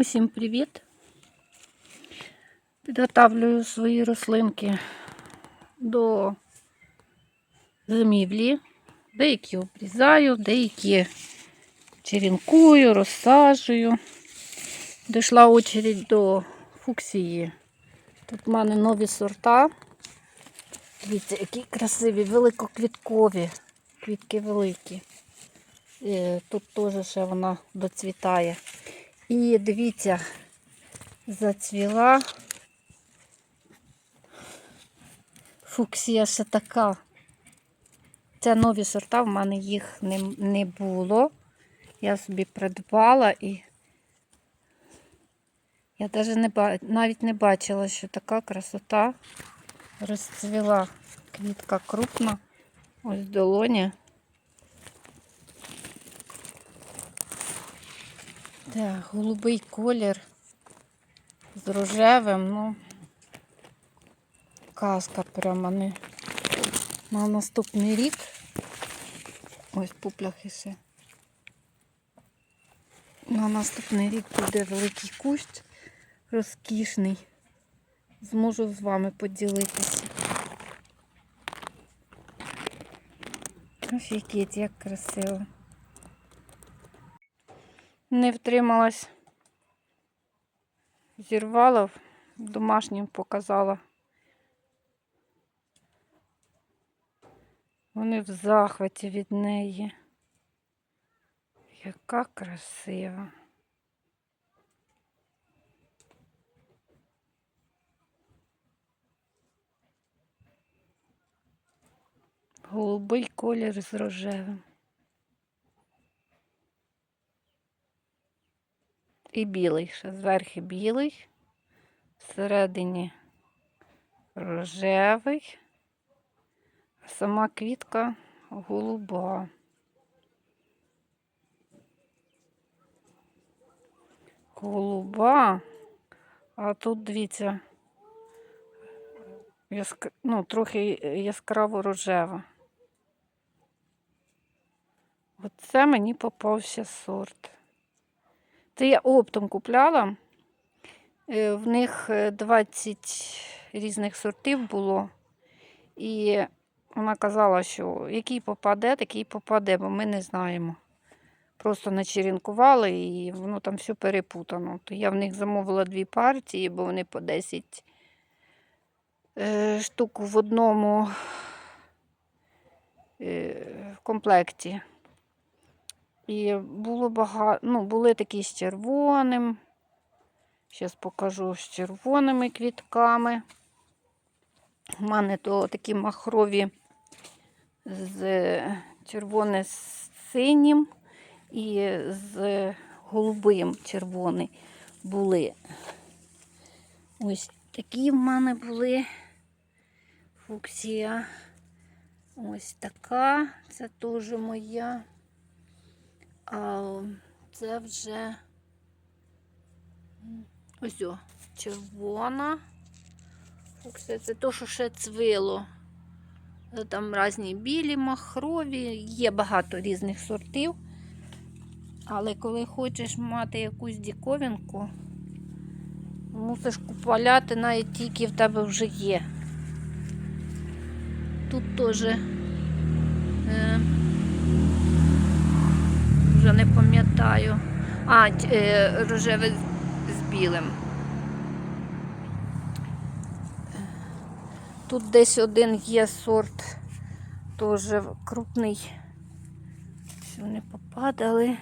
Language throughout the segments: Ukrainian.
Усім привіт! Підготавлюю свої рослинки до зимівлі. Деякі обрізаю, деякі черенкую, розсаджую. Дійшла очередь до фуксії. Тут в мене нові сорта. Дивіться, які красиві, великоквіткові. Квітки великі. Е, Тут теж ще вона доцвітає. І дивіться, зацвіла фуксія ще така. Це нові сорта, в мене їх не, не було. Я собі придбала і я навіть не, навіть не бачила, що така красота розцвіла. Квітка крупна. Ось долоні. Так, голубий колір з рожевим, ну, казка прямо не на наступний рік. Ось пупляхи ще. На наступний рік буде великий кущ розкішний. Зможу з вами поділитися. Офігеть, як красиво. Не втрималась. Зірвала, домашнім показала. Вони в захваті від неї. Яка красива. Голубий колір з рожевим. І білий, ще зверху білий, всередині рожевий, а сама квітка голуба. Голуба, а тут дивіться, яск... ну, трохи яскраво рожева. Оце мені попався сорт. Це я оптом купляла. Е, В них е, 20 різних сортів було. І вона казала, що який попаде, такий попаде, бо ми не знаємо. Просто начерінкували і воно там все перепутано. То я в них замовила дві партії, бо вони по 10 е, штук в одному е, комплекті. І було багато, ну, були такі з червоним. Зараз покажу з червоними квітками. У мене то такі махрові з червоне з синім і з голубим червоний були. Ось такі в мене були фуксія. Ось така. Це теж моя. Це вже ось о, червона. Це то, що ще цвило. Е, Там різні білі, махрові, є багато різних сортів. Але коли хочеш мати якусь діковинку, мусиш купаляти навіть тільки в тебе вже є. Тут теж. Е, вже не пам'ятаю. А, е, рожеве з- білим. Тут десь один є сорт, теж крупний. Що вони попадали.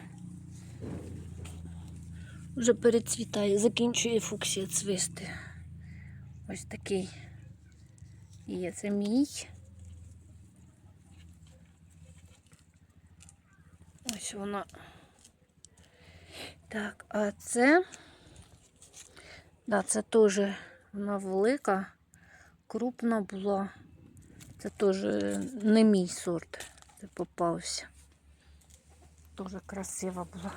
Вже перецвітає, закінчує фуксія цвисти. Ось такий є. Це мій. Ось вона. Так, а це, да, це теж вона велика, крупна була. Це теж не мій сорт. Це попався. Дуже красива була.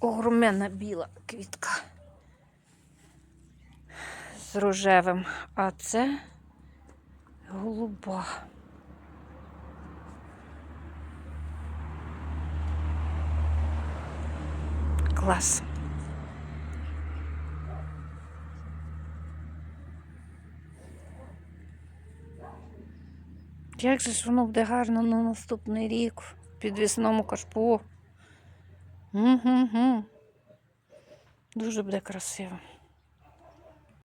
Огромна біла квітка з рожевим. А це голуба. Клас. Як же ж воно буде гарно на наступний рік в підвісному кашпу? Угу. Дуже буде красиво.